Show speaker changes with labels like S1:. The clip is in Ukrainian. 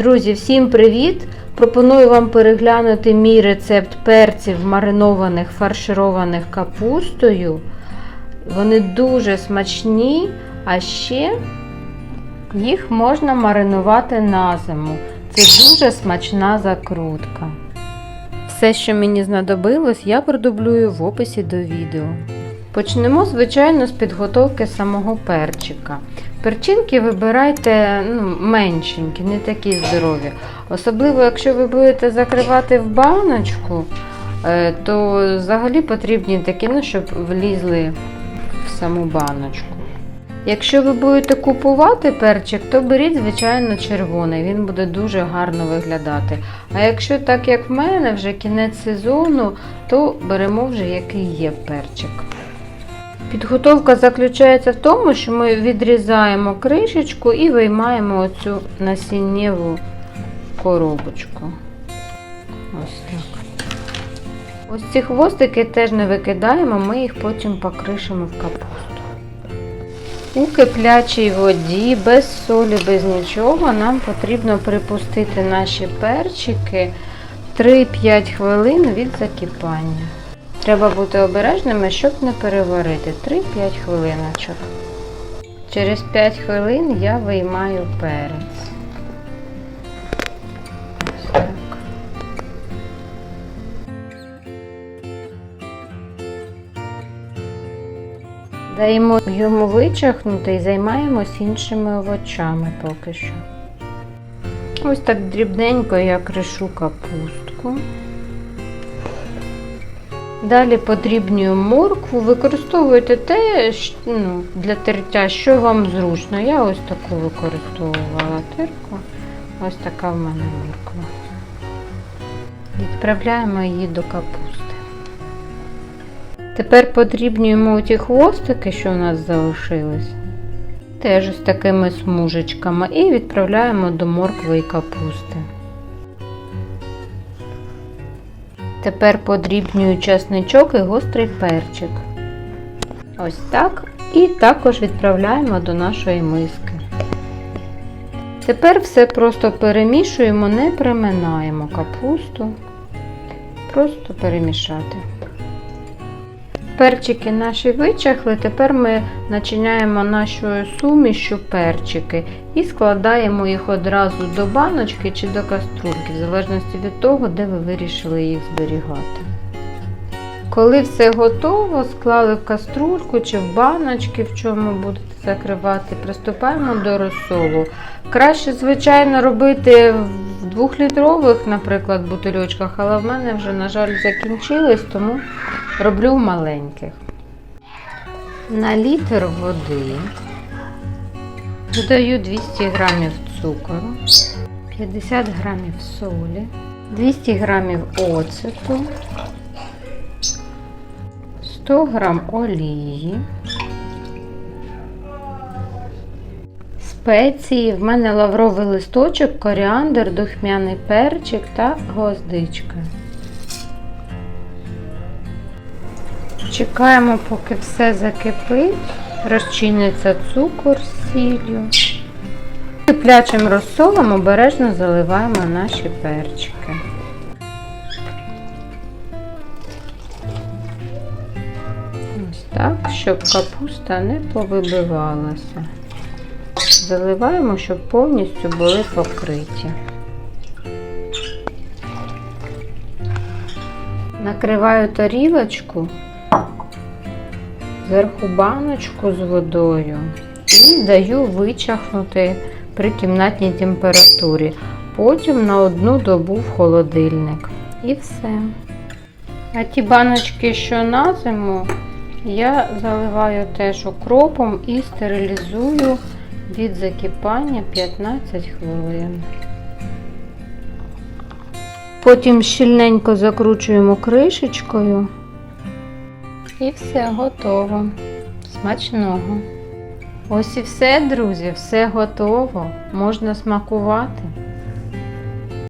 S1: Друзі, всім привіт! Пропоную вам переглянути мій рецепт перців маринованих фаршированих капустою. Вони дуже смачні, а ще їх можна маринувати на зиму. Це дуже смачна закрутка. Все, що мені знадобилось, я продублюю в описі до відео. Почнемо, звичайно, з підготовки самого перчика. Перчинки вибирайте ну, меншенькі, не такі здорові. Особливо, якщо ви будете закривати в баночку, е, то взагалі потрібні такі, ну, щоб влізли в саму баночку. Якщо ви будете купувати перчик, то беріть, звичайно, червоний, він буде дуже гарно виглядати. А якщо так, як в мене, вже кінець сезону, то беремо вже який є перчик. Підготовка заключається в тому, що ми відрізаємо кришечку і виймаємо оцю насіннєву коробочку. Ось так. Ось ці хвостики теж не викидаємо, ми їх потім покришимо в капусту. У киплячій воді, без солі, без нічого, нам потрібно припустити наші перчики 3-5 хвилин від закипання. Треба бути обережними, щоб не переварити 3-5 хвилиночок. Через 5 хвилин я виймаю перець. Даємо йому вичахнути і займаємось іншими овочами поки що. Ось так дрібненько я кришу капустку. Далі подрібнюю моркву. Використовуйте те ну, для тертя, що вам зручно. Я ось таку використовувала терку. Ось така в мене морква. Відправляємо її до капусти. Тепер подрібнюємо ті хвостики, що у нас залишились. Теж з такими смужечками. І відправляємо до моркви і капусти. Тепер подрібнюю чесничок і гострий перчик. Ось так. І також відправляємо до нашої миски. Тепер все просто перемішуємо, не приминаємо капусту. Просто перемішати. Перчики наші вичахли, тепер ми начиняємо нашою сумішю перчики і складаємо їх одразу до баночки чи до каструльки, в залежності від того, де ви вирішили їх зберігати. Коли все готово, склали в каструльку чи в баночки, в чому будете закривати, приступаємо до розсолу. Краще, звичайно, робити в двохлітрових, наприклад, бутильочках, але в мене вже, на жаль, закінчились, тому роблю в маленьких. На літр води додаю 200 грамів цукору, 50 грамів солі, 200 грамів оцету, 100 грам олії, спеції. В мене лавровий листочок, коріандр, духмяний перчик та гвоздичка. Чекаємо, поки все закипить, розчиниться цукор з сіллю. Киплячим розсолом обережно заливаємо наші перчики. Ось так, щоб капуста не повибивалася. Заливаємо, щоб повністю були покриті. Накриваю тарілочку, зверху баночку з водою і даю вичахнути при кімнатній температурі. Потім на одну добу в холодильник. І все. А ті баночки, що на зиму, я заливаю теж окропом і стерилізую від закипання 15 хвилин. Потім щільненько закручуємо кришечкою. І все готово. Смачного. Ось і все, друзі, все готово. Можна смакувати.